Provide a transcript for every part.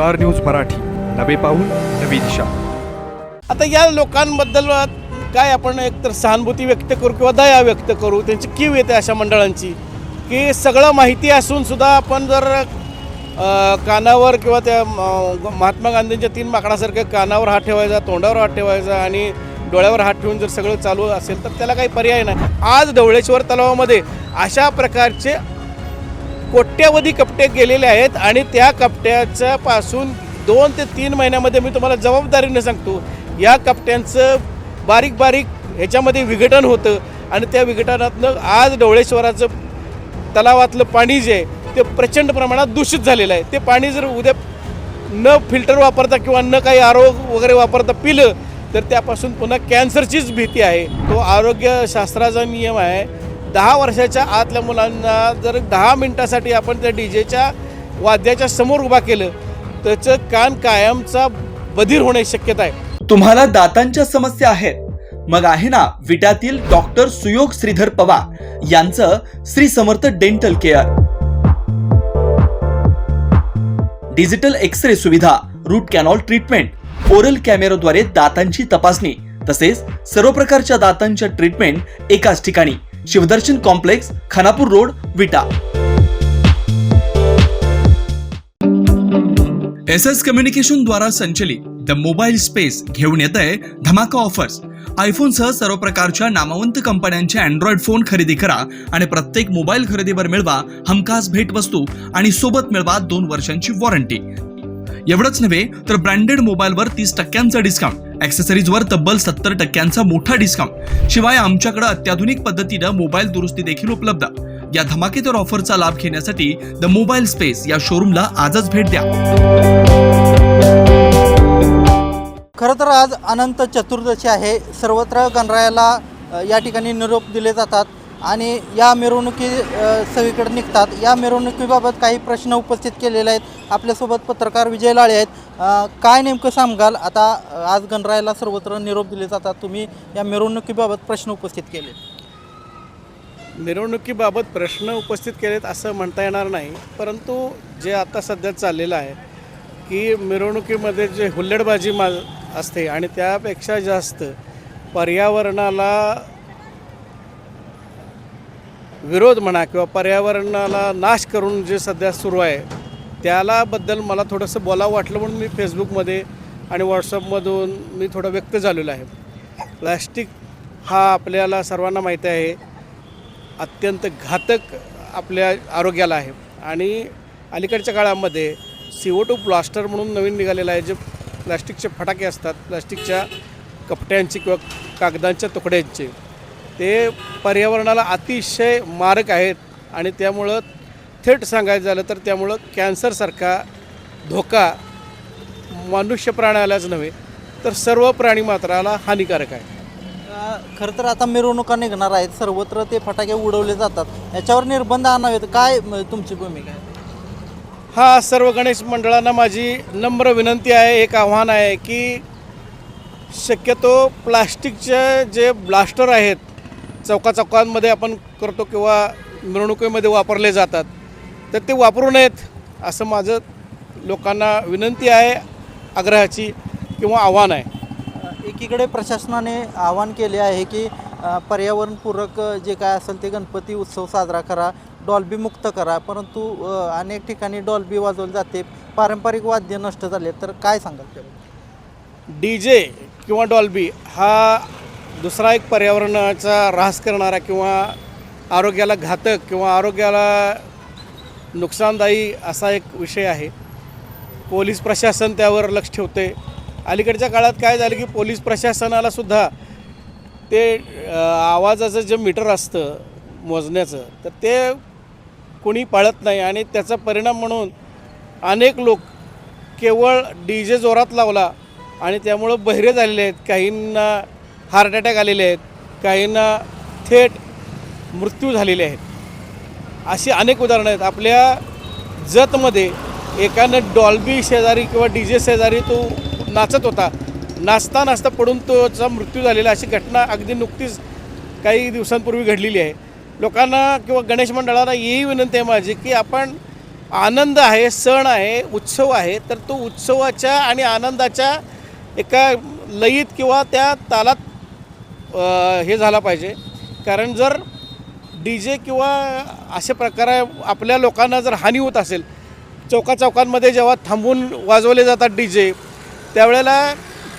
Star News Marathi. नवे पाऊल नवी दिशा. आता या लोकांबद्दल काय आपण एकतर सहानुभूती व्यक्त करू किंवा दया व्यक्त करू त्यांची कीव येते अशा मंडळांची की सगळं माहिती असून सुद्धा आपण जर कानावर किंवा त्या म, महात्मा गांधींच्या तीन माकडासारख्या कानावर हात ठेवायचा तोंडावर हात ठेवायचा आणि डोळ्यावर हात ठेवून जर सगळं चालू असेल तर त्याला काही पर्याय नाही. आज ढवळेश्वर तलावामध्ये अशा प्रकारचे कोट्यावधी कपटे गेलेले आहेत आणि त्या कपट्याच्या पासून दोन ते तीन महिन्यामध्ये मी तुम्हाला जबाबदारीने सांगतो या कपट्यांचं बारीक बारीक ह्याच्यामध्ये विघटन होतं आणि त्या विघटनातनं आज ढवळेश्वराचं तलावातलं पाणी जे आहे ते प्रचंड प्रमाणात दूषित झालेलं आहे. ते पाणी जर उद्या न फिल्टर वापरता किंवा न काही आरोग वगैरे वापरता पिलं तर त्यापासून पुन्हा कॅन्सरचीच भीती आहे. तो आरोग्यशास्त्राचा नियम आहे दहा वर्षाच्या आतल्या मुलांना जर दहा मिनटासाठी आपण त्या डी जेच्या वाद्याच्या समोर उभा केलं त्याचं कान कायमचा बधीर होण्याची शक्यता आहे. तुम्हाला दातांच्या समस्या आहेत. मग आहे ना विटातील डॉक्टर सुयोग श्रीधर पवार यांचं Shri Samarth dental care. Digital X ray सुविधा रूट कॅनॉल ट्रीटमेंट ओरल कॅमेराद्वारे दातांची तपासणी तसेच सर्व प्रकारच्या दातांच्या ट्रीटमेंट एकाच ठिकाणी. Shivdarshan complex Khanapur road Vita. S S communication द्वारा संचलित द मोबाईल स्पेस घेऊन येत आहे धमाका ऑफर्स. आयफोन सह सर्व प्रकारच्या नामवंत कंपन्यांचे अँड्रॉइड फोन खरेदी करा आणि प्रत्येक मोबाईल खरेदीवर मिळवा हमखास भेटवस्तू आणि सोबत मिळवा दोन वर्षांची वॉरंटी एवढंच नव्हे तर ब्रँडेड मोबाईलवर तीस टक्क्यांचा डिस्काउंट ॲक्सेसरीजवर तब्बल सत्तर टक्क्यांचा मोठा डिस्काउंट शिवाय आमच्याकडे अत्याधुनिक पद्धतीनं मोबाईल दुरुस्ती देखील उपलब्ध. या धमाकेदार ऑफरचा लाभ घेण्यासाठी द मोबाईल स्पेस या शोरूमला आजच भेट द्या. खरं तर आज अनंत चतुर्दशी आहे. सर्वत्र गणरायाला या ठिकाणी निरोप दिले जातात. आणि या मिरवणुकी सगळीकडे निघतात. या मिरवणुकीबाबत काही प्रश्न उपस्थित केलेले आहेत. आपल्यासोबत पत्रकार विजय लाळे आहेत. काय नेमकं सांगाल? आता आज गणरायाला सर्वत्र निरोप दिले जातात. तुम्ही या मिरवणुकीबाबत प्रश्न उपस्थित केले मिरवणुकीबाबत प्रश्न उपस्थित केलेत असं म्हणता येणार नाही. परंतु जे आता सध्या चाललेलं आहे की मिरवणुकीमध्ये जे हुल्लडबाजी मा असते आणि त्यापेक्षा जास्त पर्यावरणाला विरोध म्हणा किंवा पर्यावरणाला नाश करून जे सध्या सुरू आहे त्यालाबद्दल मला थोडंसं बोलावं वाटलं म्हणून मी फेसबुकमध्ये आणि व्हॉट्सअपमधून मी थोडं व्यक्त झालेलो आहे. प्लॅस्टिक हा आपल्याला सर्वांना माहिती आहे अत्यंत घातक आपल्या आरोग्याला आहे. आणि अलीकडच्या काळामध्ये सी ओ टू प्लास्टर म्हणून नवीन निघालेलं आहे जे प्लॅस्टिकचे फटाके असतात प्लॅस्टिकच्या कपड्यांचे किंवा कागदांच्या तुकड्यांचे. ते पर्यावरणाला अतिशय मारक आहेत आणि त्यामुळं थेट सांगायचं झालं तर त्यामुळं कॅन्सरसारखा धोका मनुष्य प्राण्यालाच नव्हे तर सर्व प्राणीमात्राला हानिकारक आहे. खरं तर आता मिरवणुका निघणार आहेत. सर्वत्र ते फटाके उडवले जातात. याच्यावर निर्बंध आणावेत. काय तुमची भूमिका आहे? हा सर्व गणेश मंडळांना माझी नम्र विनंती आहे एक आव्हान आहे की शक्यतो प्लास्टिकचे जे ब्लास्टर आहेत चौका चौकांमध्ये आपण करतो किंवा मिरवणुकीमध्ये वापरले जातात तर ते वापरू नयेत असं माझं लोकांना विनंती आहे आग्रहाची किंवा आव्हान आहे. एकीकडे प्रशासनाने आवाहन केले आहे की पर्यावरणपूरक जे काय असेल ते गणपती उत्सव साजरा करा डॉल्बी मुक्त करा परंतु अनेक ठिकाणी डॉल्बी वाजवली जाते पारंपरिक वाद्य नष्ट झाले तर काय सांगाल डी जे किंवा डॉल्बी हा दुसरा एक पर्यावरणाचा ऱ्हास करणारा किंवा आरोग्याला घातक किंवा आरोग्याला नुकसानदायी असा एक विषय आहे. पोलीस प्रशासन त्यावर लक्ष ठेवते अलीकडच्या काळात काय झालं की पोलीस प्रशासनालासुद्धा ते आवाजाचं जे मीटर असतं मोजण्याचं तर ते कोणी पाळत नाही आणि त्याचा परिणाम म्हणून अनेक लोक केवळ डी जे जोरात लावला आणि त्यामुळं बहिरे झालेले आहेत. काहींना हार्ट अटॅक आलेले आहेत. काहींना थेट मृत्यू झालेले आहेत. अशी अनेक उदाहरणं आहेत. आपल्या जतमध्ये एकानं डॉल्बी शेजारी किंवा डी जे शेजारी तो नाचत होता. नाचता नाचता पडून तोचा मृत्यू झालेला अशी घटना अगदी नुकतीच काही दिवसांपूर्वी घडलेली आहे. लोकांना किंवा गणेश मंडळाला ही विनंती आहे माझी की आपण आनंद आहे सण आहे उत्सव आहे तर तो उत्सवाच्या आणि आनंदाच्या एका लयीत किंवा त्या तालात हे झाला पाहिजे. कारण जर डी जे किंवा अशा प्रकारे आपल्या लोकांना जर हानी होत असेल चौका चौकांमध्ये जेव्हा थांबून वाजवले जातात डी जे त्यावेळेला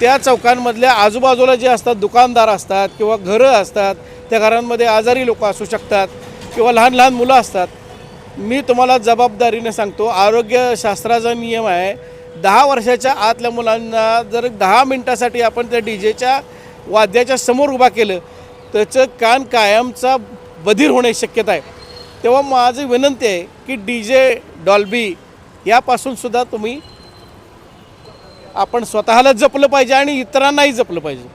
त्या चौकांमधल्या आजूबाजूला जे असतात दुकानदार असतात किंवा घरं असतात त्या घरांमध्ये आजारी लोक असू शकतात किंवा लहान लहान मुलं असतात. मी तुम्हाला जबाबदारीने सांगतो आरोग्यशास्त्राचा नियम आहे दहा वर्षाच्या आतल्या मुलांना जर दहा मिनटासाठी आपण त्या डी जेच्या वाद्याच्या समोर उभा केलं त्याचं कान कायमचा बधीर होण्याची शक्यता आहे. तेव्हा माझी विनंती आहे की डी जे डॉल्बी यापासून सुद्धा तुम्ही आपण स्वतःला जपलं पाहिजे आणि इतरांनाही जपलं पाहिजे.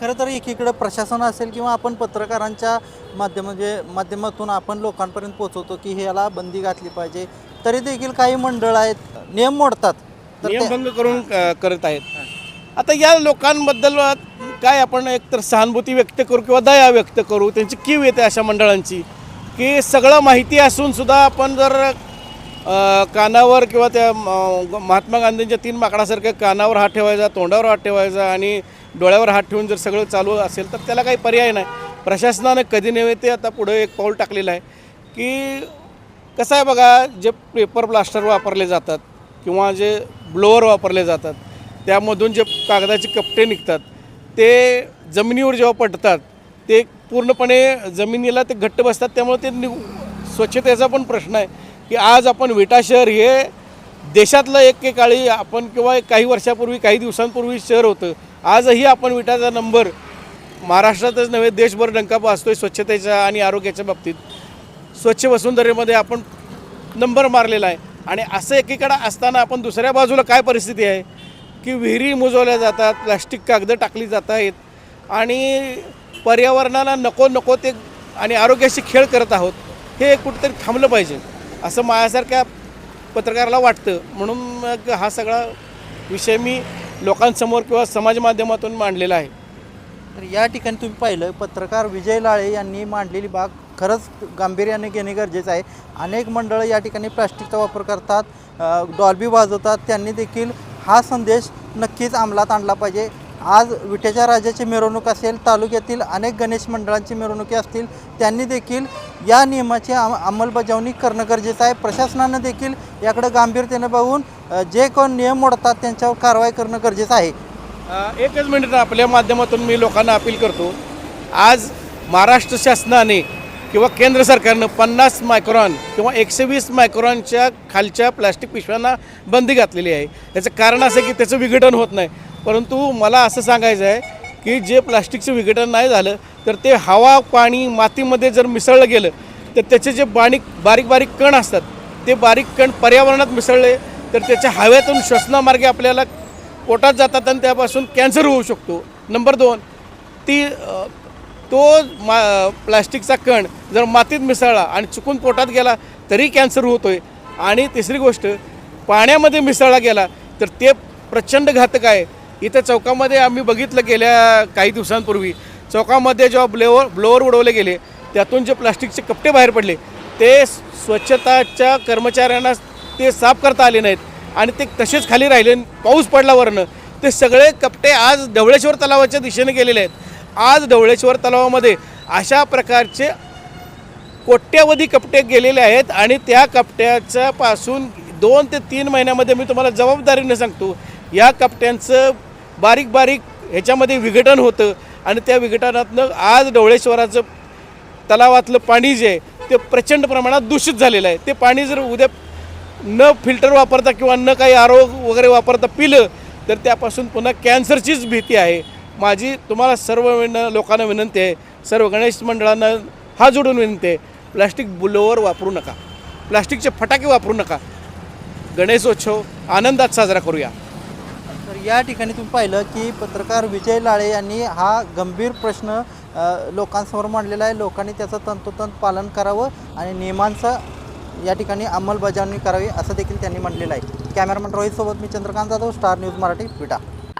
खरं तर एकीकडे प्रशासन असेल किंवा आपण पत्रकारांच्या माध्यम म्हणजे माध्यमातून आपण लोकांपर्यंत पोहोचवतो की ह्याला बंदी घातली पाहिजे. तरी देखील काही मंडळ आहेत नियम मोडतात. नियमभंग करून करत आहेत. आता या लोकांबद्दल काय आपण एकतर सहानुभूती व्यक्त करू किंवा दया व्यक्त करू त्यांची कीव येते अशा मंडळांची की सगळं माहिती असूनसुद्धा आपण जर कानावर किंवा त्या म, महात्मा गांधींच्या तीन माकडासारख्या कानावर हात ठेवायचा तोंडावर हात ठेवायचा आणि डोळ्यावर हात ठेवून जर सगळं चालू असेल तर त्याला काही पर्याय नाही. प्रशासनानं कधी नव्हे ते आता पुढं एक पाऊल टाकलेलं आहे की कसं आहे बघा जे पेपर प्लास्टर वापरले जातात किंवा जे ब्लोअर वापरले जातात त्यामधून जे कागदाचे कपटे निघतात ते जमिनीवर जेव्हा पडतात ते पूर्णपणे जमिनीला ते घट्ट बसतात. त्यामुळे ते निघ स्वच्छतेचा पण प्रश्न आहे की आज आपण विटा शहर हे देशातलं एकेकाळी आपण किंवा काही वर्षापूर्वी काही दिवसांपूर्वी शहर होतं. आजही आपण विटाचा नंबर महाराष्ट्रातच नव्हे देशभर डंका आहे स्वच्छतेच्या आणि आरोग्याच्या बाबतीत. स्वच्छ वसुंधरेमध्ये आपण नंबर मारलेला आहे. आणि असं एकीकडं असताना आपण दुसऱ्या बाजूला काय परिस्थिती आहे? की विहिरी मुजवल्या जातात प्लास्टिक कागदं टाकली जात आहेत आणि पर्यावरणाला नको नको ते आणि आरोग्याशी खेळ करत आहोत हे कुठेतरी थांबलं पाहिजे असं माझ्यासारख्या पत्रकाराला वाटतं. म्हणून मग हा सगळा विषय मी लोकांसमोर किंवा समाज माध्यमातून मांडलेला आहे. तर या ठिकाणी तुम्ही पाहिलं पत्रकार विजय लाळे यांनी मांडलेली बाग खरंच गांभीर्याने घेणे गरजेचं आहे. अनेक मंडळं या ठिकाणी प्लास्टिकचा वापर करतात डॉल्बी वाजवतात त्यांनी देखील हा संदेश नक्कीच अंमलात आणला पाहिजे. आज विट्याच्या राजाची मिरवणूक असेल तालुक्यातील अनेक गणेश मंडळांची मिरवणुकी असतील त्यांनी देखील या नियमाची आम अंमलबजावणी करणं गरजेचं आहे. प्रशासनानं देखील याकडे गांभीर्याने बघून जे कोण नियम मोडतात त्यांच्यावर कारवाई करणं गरजेचं आहे. एकच मिनिट आपल्या माध्यमातून मी लोकांना अपील करतो. आज महाराष्ट्र शासनाने किंवा केंद्र सरकारनं पन्नास मायक्रॉन किंवा एकशे वीस मायक्रॉनच्या खालच्या प्लास्टिक पिशव्यांना बंदी घातलेली आहे. याचं कारण असं की त्याचं विघटन होत नाही. परंतु मला असं सांगायचं आहे की जे प्लास्टिकचं विघटन नाही झालं तर ते हवा पाणी मातीमध्ये जर मिसळलं गेलं तर त्याचे जे बारीक बारीक बारीक कण असतात ते बारीक कण पर्यावरणात मिसळले तर त्याच्या हवेतून श्वसनामार्गे आपल्याला पोटात जातात आणि त्यापासून कॅन्सर होऊ शकतो. नंबर दोन ती तो मा प्लास्टिकचा कण जर मातीत मिसळला आणि चुकून पोटात गेला तरी कॅन्सर होतो आहे आणि तिसरी गोष्ट पाण्यामध्ये मिसळला गेला तर ते प्रचंड घातक आहे. इथं चौकामध्ये आम्ही बघितलं गेल्या काही दिवसांपूर्वी चौकामध्ये जेव्हा ब्लेवर ब्लोअर उडवले गेले त्यातून जे प्लास्टिकचे कपटे बाहेर पडले ते स्वच्छताच्या कर्मचाऱ्यांना ते साफ करता आले नाहीत. आणि ते तसेच खाली राहिले पाऊस पडला वरनं. ते सगळे कपटे आज ढवळेश्वर तलावाच्या दिशेने गेलेले आहेत. आज ढवळेश्वर तलावामध्ये अशा प्रकारचे कोट्यावधी कपटे गेलेले आहेत आणि त्या कपट्याच्या पासून दोन ते तीन महिन्यामध्ये मी तुम्हाला जबाबदारीने सांगतो या कपट्यांचं बारीक बारीक ह्याच्यामध्ये विघटन होतं आणि त्या विघटनातनं आज ढवळेश्वराचं तलावातलं पाणी जे आहे ते प्रचंड प्रमाणात दूषित झालेलं आहे. ते पाणी जर उद्या न फिल्टर वापरता किंवा न काही आरो वगैरे वापरता पिलं तर त्यापासून पुन्हा कॅन्सरचीच भीती आहे. माझी तुम्हाला सर्व विन लोकांना विनंती आहे. सर्व गणेश मंडळांना हा जोडून विनंती आहे. प्लास्टिक बुलोवर वापरू नका. प्लास्टिकचे फटाके वापरू नका. गणेशोत्सव आनंदात साजरा करूया. तर या ठिकाणी तुम्ही पाहिलं की पत्रकार विजय लाळे यांनी हा गंभीर प्रश्न लोकांसमोर मांडलेला आहे. लोकांनी त्याचं तंतोतंत पालन करावं आणि नियमांचं या ठिकाणी अंमलबजावणी करावी असं देखील त्यांनी म्हटलेलं आहे. कॅमेरामन रोहितसोबत मी चंद्रकांत जाधव स्टार न्यूज मराठी विटा.